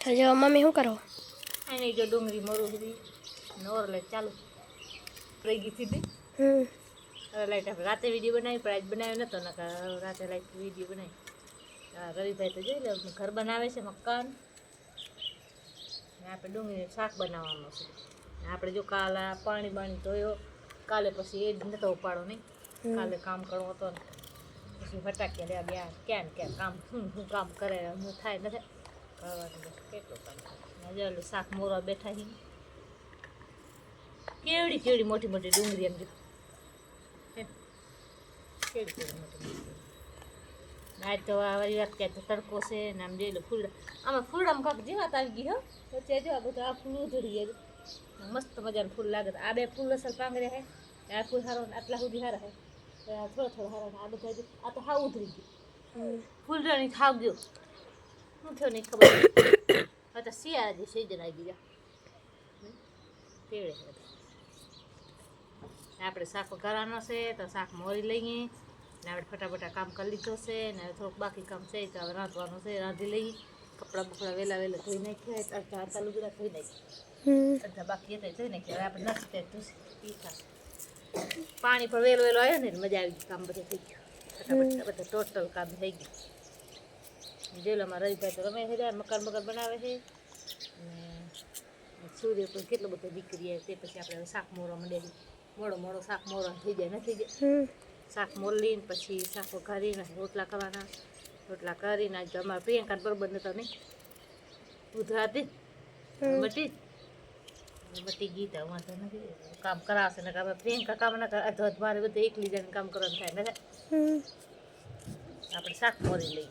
હજુ મમ્મી શું કરો આને જો ડુંગળી મોરું હતી નોર લાઈટ ચાલુ રહી ગઈ હતી હમ લાઈટ આપણે રાતે વીડિયો બનાવી પણ આજ બનાવ્યો નતો નકર રાતે લાઈટ વીડિયો બનાવી રવિભાઈ તો જોઈ લે ઘર બનાવે છે મકાન આપણે ડુંગળી શાક બનાવવાનું છે આપણે જો કાલ આ પાણી બાણી ધોયો કાલે પછી એ જ નતો ઉપાડો નહીં કાલે કામ કરવો હતો ને પછી ફટાક્યા લેવા ગયા ક્યાં ને ક્યાં કામ શું શું કામ કરે હું થાય નથી કેટલું શાક મોરવા બેઠા છે કેવડી કેવડી મોટી મોટી ડુંગળી એમ કેવડી કેવડી મોટી મોટી આજ તો આ વારી વાત ક્યાં તો તડકો છે ને આમ જોઈ લો ફૂલડા. આમાં ફૂલડામાં કાંક જીવાત આવી ગઈ હો. વચ્ચે જો આ બધું આ ફૂલ ઉધડી ગયું. મસ્ત મજાનું ફૂલ લાગે આ બે ફૂલ અસલ પાંગરે હે. આ ફૂલ હારો આટલા સુધી હારા હે. થોડા થોડા હારા આ બધા આ તો હાવ ઉધરી ગયું. ફૂલડાની થાવ ગયો. શું થયો નહીં ખબર. હવે તો શિયાળા જે સિઝન આવી ગયા તેડે આપણે શાક કરવાનો છે તો શાક મોરી લઈએ. ને આપણે ફટાફટા કામ કરી લીધો છે ને થોડુંક બાકી કામ છે તો હવે રાંધવાનું છે, રાંધી લઈએ. કપડાં બપડા વહેલા વહેલા ધોઈ નાખ્યા અડધા અડધા લુગડા ધોઈ નાખ્યા. અડધા બાકી હતા ધોઈ નાખ્યા. આપણે નથી તે ધોશે ઈ થાય પાણી પણ વહેલો વહેલો આવ્યો ને મજા આવી ગઈ, કામ બધું થઈ ગયું. બધા ટોટલ કામ થઈ ગયું. જેલામાં રવિભાઈ તો રમે છે મકાન મકાન બનાવે છે. અને સૂર્ય પણ કેટલો બધો દીકરી આવે તે પછી આપણે શાક મોરવા માંડે મોડો મોડો શાક મોરો થઈ જાય નથી જાય. શાક મોરલીને પછી શાક વઘારીને રોટલા કરવાના રોટલા કરીને આજ તો અમારે પ્રિયંકા બરોબર નતો નહીં. ઉધરા હતી. મટી મટી ગઈ તો વાંધો નથી. કામ કરાવશે ને કામ પ્રિયંકા કામ ના કરે અધો અધ મારે બધું એકલી જણ કામ કરવાનું થાય ને આપણે શાક મોરી લઈએ.